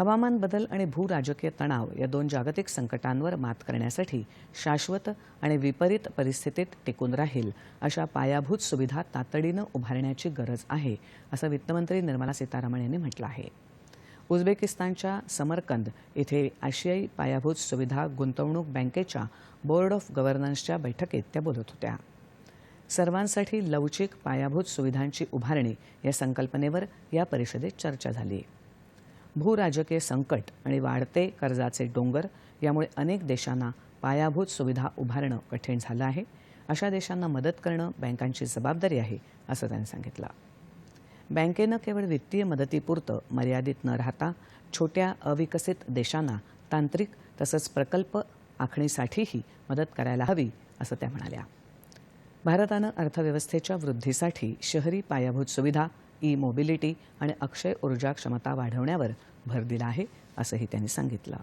हवामान बदल आणि भूराजकीय तणाव या दोन जागतिक संकटांवर मात करण्यासाठी शाश्वत आणि विपरीत परिस्थितीत टिकून राहील अशा पायाभूत सुविधा तातडीनं उभारण्याची गरज आहे असं वित्तमंत्री निर्मला सीतारामन यांनी म्हटलं आहे. उझबेकिस्तानच्या समरकंद इथे आशियाई पायाभूत सुविधा गुंतवणूक बँकेच्या बोर्ड ऑफ गव्हर्नन्सच्या बैठकीत त्या बोलत होत्या. सर्वांसाठी लवचिक पायाभूत सुविधांची उभारणी या संकल्पनेवर या परिषदेत चर्चा झाली. भूराजकीय संकट आणि वाढते कर्जाचे डोंगर यामुळे अनेक देशांना पायाभूत सुविधा उभारणं कठीण झालं आहे. अशा देशांना मदत करणं बँकांची जबाबदारी आहे असं त्यांनी सांगितलं. बँकेनं केवळ वित्तीय मदतीपुरतं मर्यादित न राहता छोट्या अविकसित देशांना तांत्रिक तसंच प्रकल्प आखणीसाठीही मदत करायला हवी असं त्या म्हणाल्या. भारतानं अर्थव्यवस्थेच्या वृद्धीसाठी शहरी पायाभूत सुविधा ई मोबिलिटी आणि अक्षय ऊर्जा क्षमता वाढवण्यावर भर दिला आहे असंही त्यांनी सांगितलं.